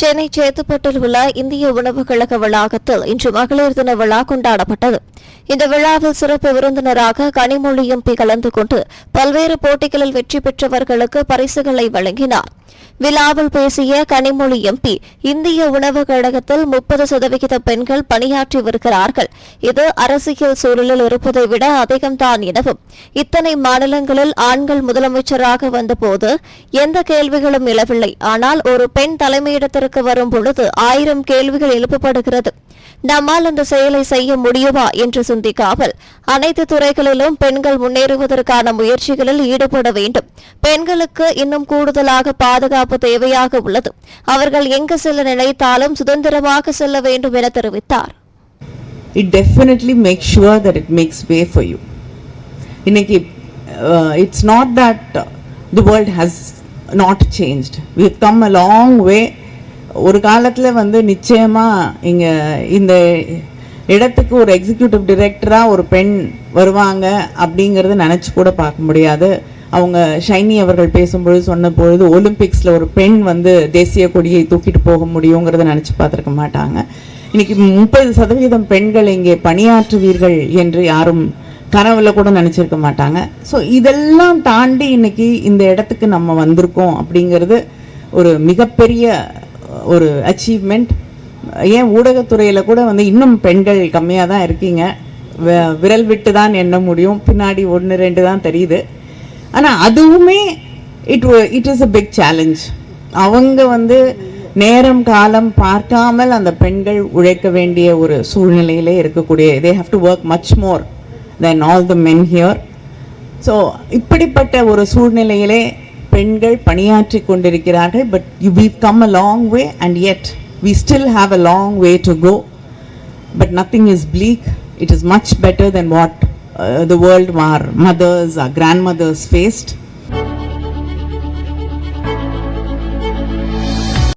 சென்னை சேத்துப்பட்டில் உள்ள இந்திய உணவுக் கழக வளாகத்தில் இன்று மகளிர் தின விழா கொண்டாடப்பட்டது. இந்த விழாவில் சிறப்பு விருந்தினராக கனிமொழி எம்பி கலந்து கொண்டு பல்வேறு போட்டிகளில் வெற்றி பெற்றவர்களுக்கு பரிசுகளை வழங்கினார். விழாவில் பேசிய கனிமொழி எம்பி இந்திய உணவுக் கழகத்தில் முப்பது சதவிகித பெண்கள் பணியாற்றி வருகிறார்கள். இது அரசியல் சூழலில் இருப்பதை விட அதிகம்தான் எனவும் இத்தனை மாநிலங்களில் ஆண்கள் முதலமைச்சராக வந்தபோது எந்த கேள்விகளும் எழவில்லை. ஆனால் ஒரு பெண் தலைமையிடத்திற்கு வரும் பொழுது ஆயிரம் கேள்விகள் எழுப்பப்படுகிறது. நம்மால் அந்த செயலை செய்ய முடியுமா என்று சிந்திக்காமல் அனைத்து துறைகளிலும் பெண்கள் முன்னேறுவதற்கான முயற்சிகளில் ஈடுபட வேண்டும். பெண்களுக்கு இன்னும் கூடுதலாக பாதுகாப்பு தேவையாக உள்ளது. அவர்கள் எங்கு செல்ல நினைத்தாலும் சுதந்திரமாக செல்ல வேண்டும் என தெரிவித்தார். It definitely makes sure that it makes way for you. இன்னைக்கு it's not that the world has not changed we come a long way ஒரு காலத்தில் வந்து நிச்சயமாக இங்கே இந்த இடத்துக்கு ஒரு எக்ஸிக்யூட்டிவ் டிரெக்டராக ஒரு பெண் வருவாங்க அப்படிங்கிறத நினச்சி கூட பார்க்க முடியாது. அவங்க ஷைனி அவர்கள் பேசும்பொழுது சொன்ன பொழுது ஒலிம்பிக்ஸில் ஒரு பெண் வந்து தேசிய கொடியை தூக்கிட்டு போக முடியுங்கிறத நினச்சி பார்த்துருக்க மாட்டாங்க. இன்னைக்கு முப்பது சதவீதம் பெண்கள் இங்கே பணியாற்றுவீர்கள் என்று யாரும் கனவுல கூட நினச்சிருக்க மாட்டாங்க. ஸோ இதெல்லாம் தாண்டி இன்னைக்கு இந்த இடத்துக்கு நம்ம வந்திருக்கோம் அப்படிங்கிறது ஒரு மிகப்பெரிய ஒரு அச்சீவ்மெண்ட் ஏன் ஊடகத்துறையில் கூட வந்து இன்னும் பெண்கள் கம்மியாக தான் இருக்கீங்க. விரல் விட்டு தான் எண்ண முடியும். பின்னாடி ஒன்று ரெண்டு தான் தெரியுது. ஆனால் அதுவுமே it it is a big challenge அவங்க வந்து நேரம் காலம் பார்க்காமல் அந்த பெண்கள் உழைக்க வேண்டிய ஒரு சூழ்நிலையிலே இருக்கக்கூடிய they have to work much more than all the men here so இப்படிப்பட்ட ஒரு சூழ்நிலையிலே பெண்கள் பணியாற்றி கொண்டிருக்கிறார்கள் but you we've come a long way and yet we still have a long way to go but nothing is bleak it is much better than what uh, the world our mothers our grandmothers faced